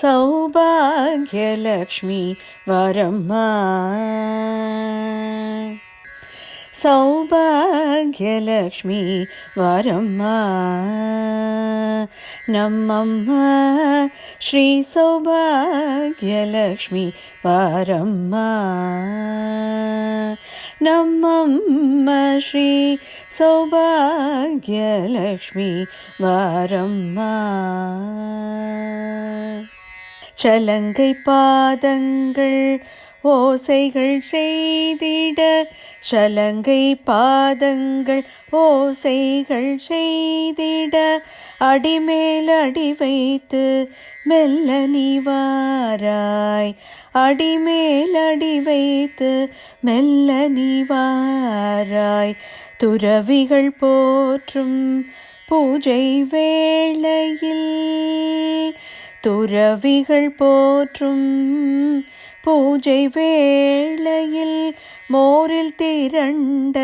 സൗഭാഗ്യലക്ഷ്മി വരമ്മ സൗഭാഗ്യലക്ഷ്മി വരമ്മ നമ്മമ്മ ശ്രീ സൗഭാഗ്യലക്ഷ്മി വരമ്മ നമ്മമ്മ ശ്രീ സൗഭാഗ്യലക്ഷ്മി വരമ്മ சலங்கை பாதங்கள் ஓசைகள் செய்திட சலங்கை பாதங்கள் ஓசைகள் செய்திட அடிமேல் அடி வைத்து மெல்ல நீவாராய் அடிமேல் அடி வைத்து மெல்ல நீவாராய் துறவிகள் போற்றும் பூஜை வேளையில் துறவிகள் போற்றும் பூஜை வேளையில் மோரில் திரண்ட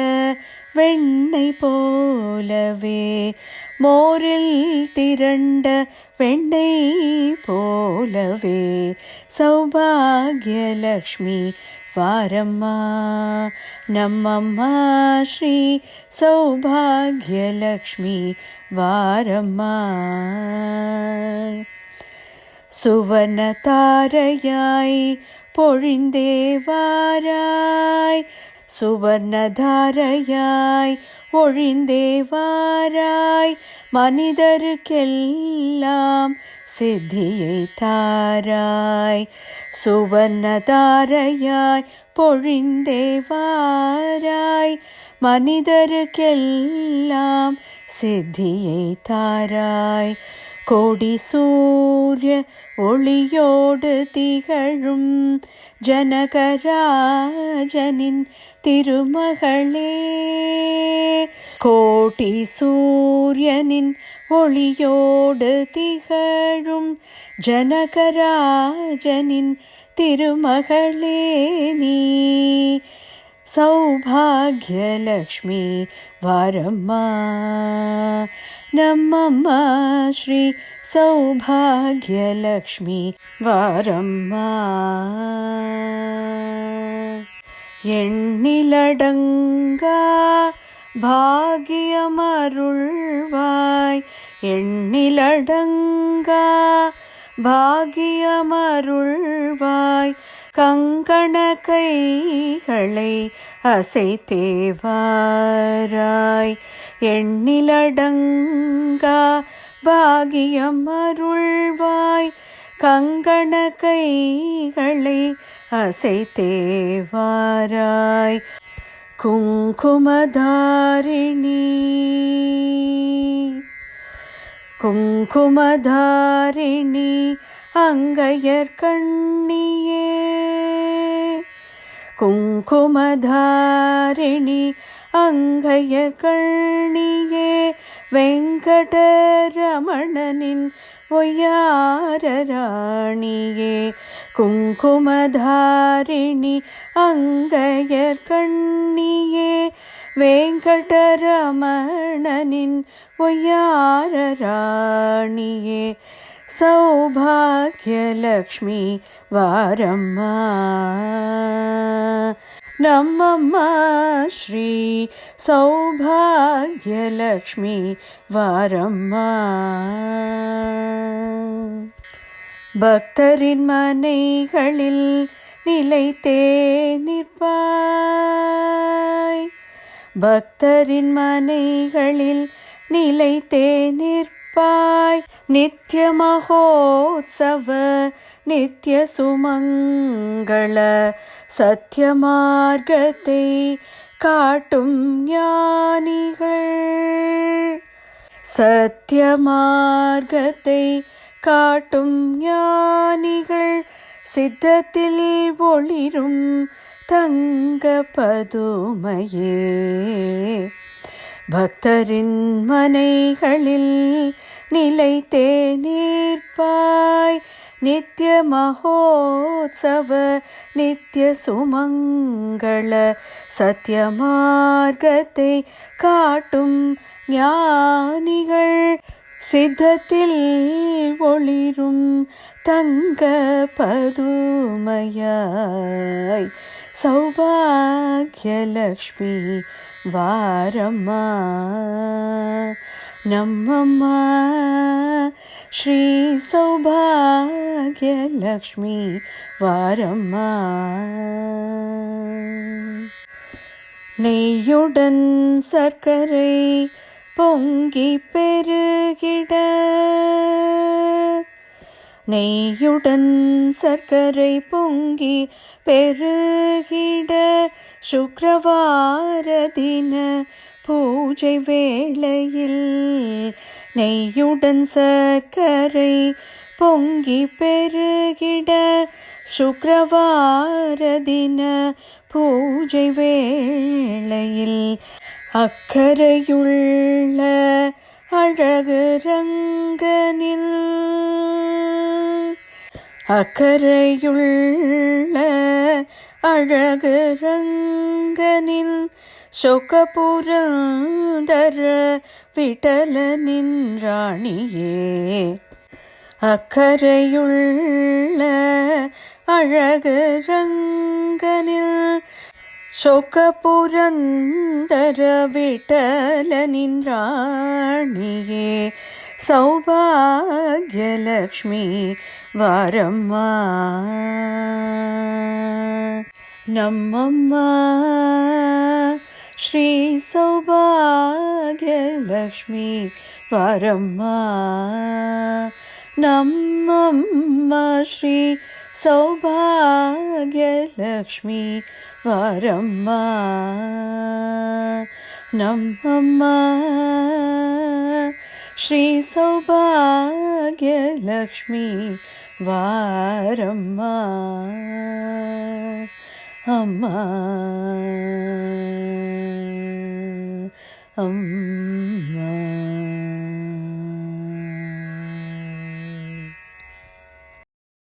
வெண்ணெய் போலவே மோரில் திரண்ட வெண்ணெய் போலவே சௌபாகியலக்ஷ்மி வாரம்மா நம்மம்மா ஸ்ரீ சௌபாகியலக்ஷ்மி வாரம்மா. சுவன தாரையாய் பொழிந்தேவாராய் சுவர்ணதாரையாய் ஒழிந்தேவாராய் மனிதருக்கெல்லாம் சித்தியை தாராய் சுவர்ணதாரையாய் பொழிந்தேவாராய் மனிதருக்கெல்லாம் சித்தியை தாராய் கோடி சூரிய ஒளியோடு திகழும் ஜனகராஜனின் திருமகளே. கோடி சூரியனின் ஒளியோடு திகழும் ஜனகராஜனின் திருமகளே நீ. சௌபாகியலக்ஷ்மி வரம்மா நம்மம்మ ஸ்ரீ சௌபாகியலக்ஷ்மி வாரம்மா எண்ணிலடங்கா பாகியமருள்வாய் எண்ணிலடங்கா பாகியமருள்வாய் கங்கண கைகளை அசைத்தேவாராய். எண்ணிலடங்கா பாகியம் அருள்வாய் கங்கண கைகளை அசைத்தேவாராய். குங்குமதாரிணி. குங்குமதாரிணி அங்கையர் கண்ணியே. குங்குமதாரிணி அங்கையர் கண்ணியே வெங்கடரமணனின் ஒய்யாரராணியே குங்குமதாரிணி அங்கையர் கண்ணியே வெங்கடரமணனின் ஒய்யாரராணியே சௌபாகியலக்ஷ்மி வாரம்மா நம்மம்மா ஸ்ரீ சௌபாகியலக்ஷ்மி வாரம்மா பக்தரின் மனைகளில் நிலைத்தே நிற்பாய் பக்தரின் மனைகளில் நிலைத்தே நிற்பாய் நித்ய மகோத்சவ நித்ய சுமங்கள சத்தியமார்க்கத்தை காட்டும் ஞானிகள். சத்தியமார்க்கத்தை காட்டும் ஞானிகள் சித்தத்தில் ஒளிரும் தங்க பதுமையே. பக்தரின் மனைகளில் நிலைத்தே நீர்ப்பாய் நித்ய மகோத்சவ நித்ய சுமங்கள சத்திய மார்க்கத்தை காட்டும் ஞானிகள் சித்தத்தில் ஒளிரும் தங்க பதுமையாய் சௌபாகியலக்ஷ்மி வாரம்மா. நம்மம்மா ஸ்ரீ சௌபாகியலக்ஷ்மி வாரம்மா. நெய்யுடன் சர்க்கரை பொங்கி பெருகிட. நெய்யுடன் சர்க்கரை பொங்கி பெருகிட. சுக்ரவார தின பூஜை வேளையில் நெய்யுடன் சர்க்கரை பொங்கி பெருகிட சுக்ரவார தின பூஜை வேளையில் அக்கறையுள்ள அழகு ரங்கனில் அக்கறையுள்ள அழகு ரங்கனின் சொக்கபுரந்தர விட்டலனின் ராணியே. அக்கறையுள்ள அழகு ரங்கனில் சொக்கபுரந்தர விட்டலனின் ராணியே. சௌபாகியலக்ஷ்மி வாரம்மா. நம்மம்மா ஸ்ரீ சௌபாகியலக்ஷ்மி வாரம்மா நம்மம்மா ஸ்ரீ சௌபாகியலக்ஷ்மி வாரம்மா நம்மம்மா ஸ்ரீ சௌபாகியலக்ஷ்மி வாரம்மா Amen.